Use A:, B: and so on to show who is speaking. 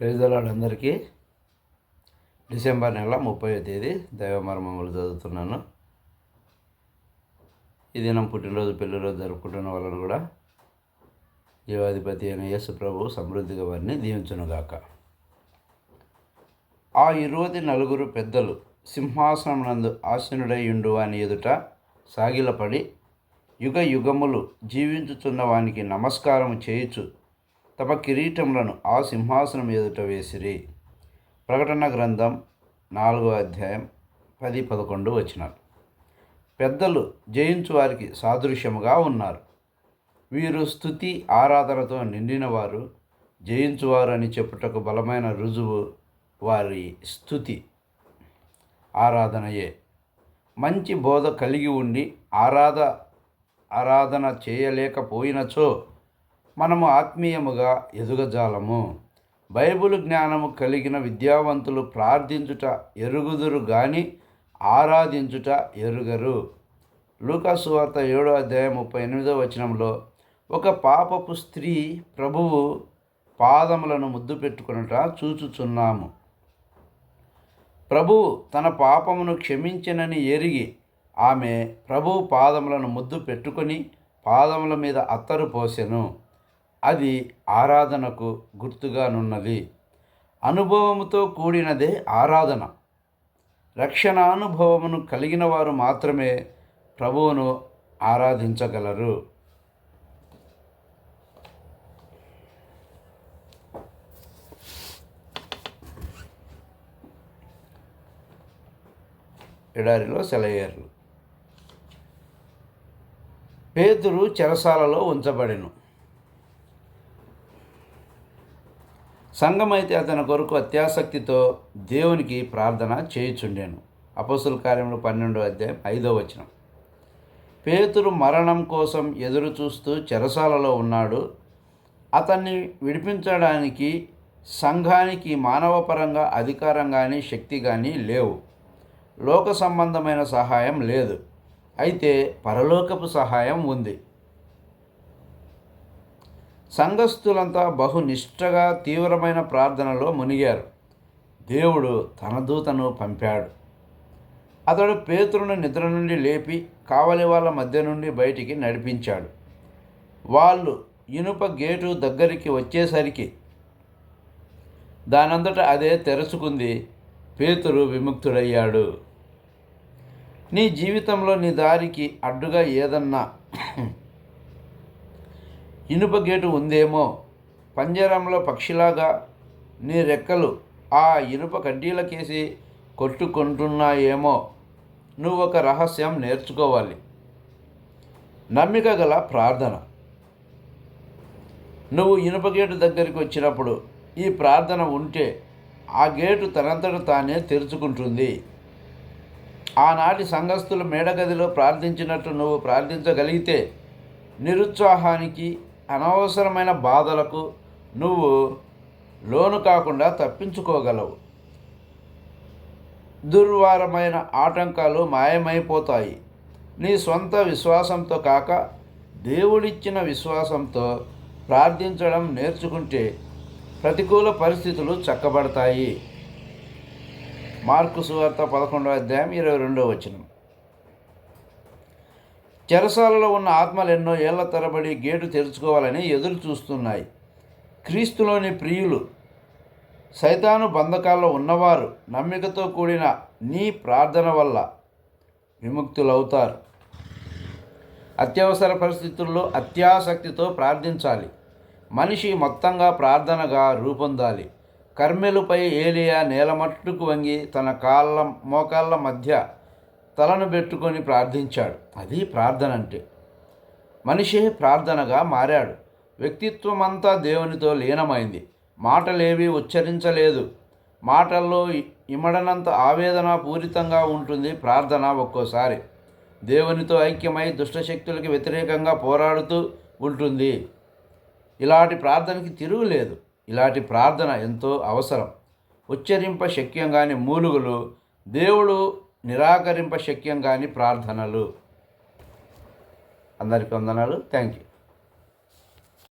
A: పేదలాడందరికీ December నెల ముప్పై తేదీ దైవమర్మములు చదువుతున్నాను. ఈ దినం పుట్టినరోజు పెళ్ళిరోజు జరుపుకుంటున్న వాళ్ళను కూడా జీవాధిపతి అయిన యేసు ప్రభు సమృద్ధిగా వారిని దీవించునుగాక. ఆ ఇరువది నలుగురు పెద్దలు సింహాసనం నందు ఆసీనుడై ఉండు అని ఎదుట సాగిలపడి యుగ యుగములు జీవించుచున్న వానికి నమస్కారం చేయుచు తమ కిరీటములను ఆ సింహాసనం ఎదుట వేసిరి. ప్రకటన గ్రంథం నాలుగో అధ్యాయం పది పదకొండు వచ్చినారు పెద్దలు జయించు వారికి సాదృశ్యముగా ఉన్నారు. వీరు స్థుతి ఆరాధనతో నిండినవారు జయించువారు అని చెప్పుటకు బలమైన రుజువు వారి స్థుతి ఆరాధనయే. మంచి బోధ కలిగి ఉండి ఆరాధ ఆరాధన చేయలేకపోయినచో మనము ఆత్మీయముగా ఎదుగజాలము. బైబిల్ జ్ఞానము కలిగిన విద్యావంతులు ప్రార్థించుట ఎరుగుదురు గాని ఆరాధించుట ఎరుగరు. లూకాసు వార్త ఏడో అధ్యాయం ముప్పై ఎనిమిదో వచనంలో ఒక పాపపు స్త్రీ ప్రభువు పాదములను ముద్దు పెట్టుకునుట చూచుచున్నాము. ప్రభువు తన పాపమును క్షమించినని ఎరిగి ఆమె ప్రభువు పాదములను ముద్దు పెట్టుకొని పాదముల మీద అత్తరు పోసెను. అది ఆరాధనకు గుర్తుగానున్నది. అనుభవముతో కూడినదే ఆరాధన. రక్షణానుభవమును కలిగిన వారు మాత్రమే ప్రభువును ఆరాధించగలరు. ఎడారిలో సెలయేర్లు. పేతురు చెరసాలలో ఉంచబడెను. సంఘమైతే అతని కొరకు అత్యాసక్తితో దేవునికి ప్రార్థన చేయుచుండెను. అపసుల కార్యములు పన్నెండో అధ్యాయం ఐదో వచనం. పేతురు మరణం కోసం ఎదురు చూస్తూ చెరసాలలో ఉన్నాడు. అతన్ని విడిపించడానికి సంఘానికి మానవపరంగా అధికారం కానీ శక్తి కానీ లేవు. లోక సంబంధమైన సహాయం లేదు. అయితే పరలోకపు సహాయం ఉంది. సంఘస్థులంతా బహునిష్టగా తీవ్రమైన ప్రార్థనలో మునిగారు. దేవుడు తన దూతను పంపాడు. అతడు పేతురును నిద్ర నుండి లేపి కావలి వాళ్ళ మధ్య నుండి బయటికి నడిపించాడు. వాళ్ళు ఇనుప గేటు దగ్గరికి వచ్చేసరికి దానంతట అదే తెరుచుకుంది. పేతురు విముక్తుడయ్యాడు. నీ జీవితంలో నీ దారికి అడ్డుగా ఏదన్నా ఇనుప గేటు ఉందేమో? పంజరంలో పక్షిలాగా నీ రెక్కలు ఆ ఇనుప కడ్డీలకేసి కొట్టుకుంటున్నాయేమో? నువ్వు ఒక రహస్యం నేర్చుకోవాలి. నమ్మిక గల ప్రార్థన. నువ్వు ఇనుప గేటు దగ్గరికి వచ్చినప్పుడు ఈ ప్రార్థన ఉంటే ఆ గేటు తనంతట తానే తెరుచుకుంటుంది. ఆనాటి సంఘస్థులు మేడగదిలో ప్రార్థించినట్టు నువ్వు ప్రార్థించగలిగితే నిరుత్సాహానికి అనవసరమైన బాధలకు నువ్వు లోను కాకుండా తప్పించుకోగలవు. దుర్వారమైన ఆటంకాలు మాయమైపోతాయి. నీ సొంత విశ్వాసంతో కాక దేవుడిచ్చిన విశ్వాసంతో ప్రార్థించడం నేర్చుకుంటే ప్రతికూల పరిస్థితులు చక్కబడతాయి. మార్కు సువార్త పదకొండవ అధ్యాయం ఇరవై రెండవ వచనం. చెరసాలలో ఉన్న ఆత్మలు ఎన్నో ఏళ్ళ తరబడి గేటు తెరుచుకోవాలని ఎదురు చూస్తున్నాయి. క్రీస్తులోని ప్రియులు సైతాను బంధకాల్లో ఉన్నవారు నమ్మికతో కూడిన నీ ప్రార్థన వల్ల విముక్తులవుతారు. అత్యవసర పరిస్థితుల్లో అత్యాసక్తితో ప్రార్థించాలి. మనిషి మొత్తంగా ప్రార్థనగా రూపొందాలి. కర్మెలుపై ఏలియా నేలమట్టుకు వంగి తన కాళ్ళ మోకాళ్ళ మధ్య తలను పెట్టుకొని ప్రార్థించాడు. అది ప్రార్థన అంటే మనిషే ప్రార్థనగా మారాడు. వ్యక్తిత్వం అంతా దేవునితో లీనమైంది. మాటలేవి ఉచ్చరించలేదు. మాటల్లో ఇమడనంత ఆవేదన పూరితంగా ఉంటుంది ప్రార్థన ఒక్కోసారి. దేవునితో ఐక్యమై దుష్టశక్తులకి వ్యతిరేకంగా పోరాడుతూ ఉంటుంది. ఇలాంటి ప్రార్థనకి తిరుగులేదు ఇలాంటి ప్రార్థన ఎంతో అవసరం. ఉచ్చరింప శక్యం కాని మూలుగులు దేవుడు నిరాకరింప శక్యం కాని ప్రార్థనలు. అందరికీ వందనాలు. Thank you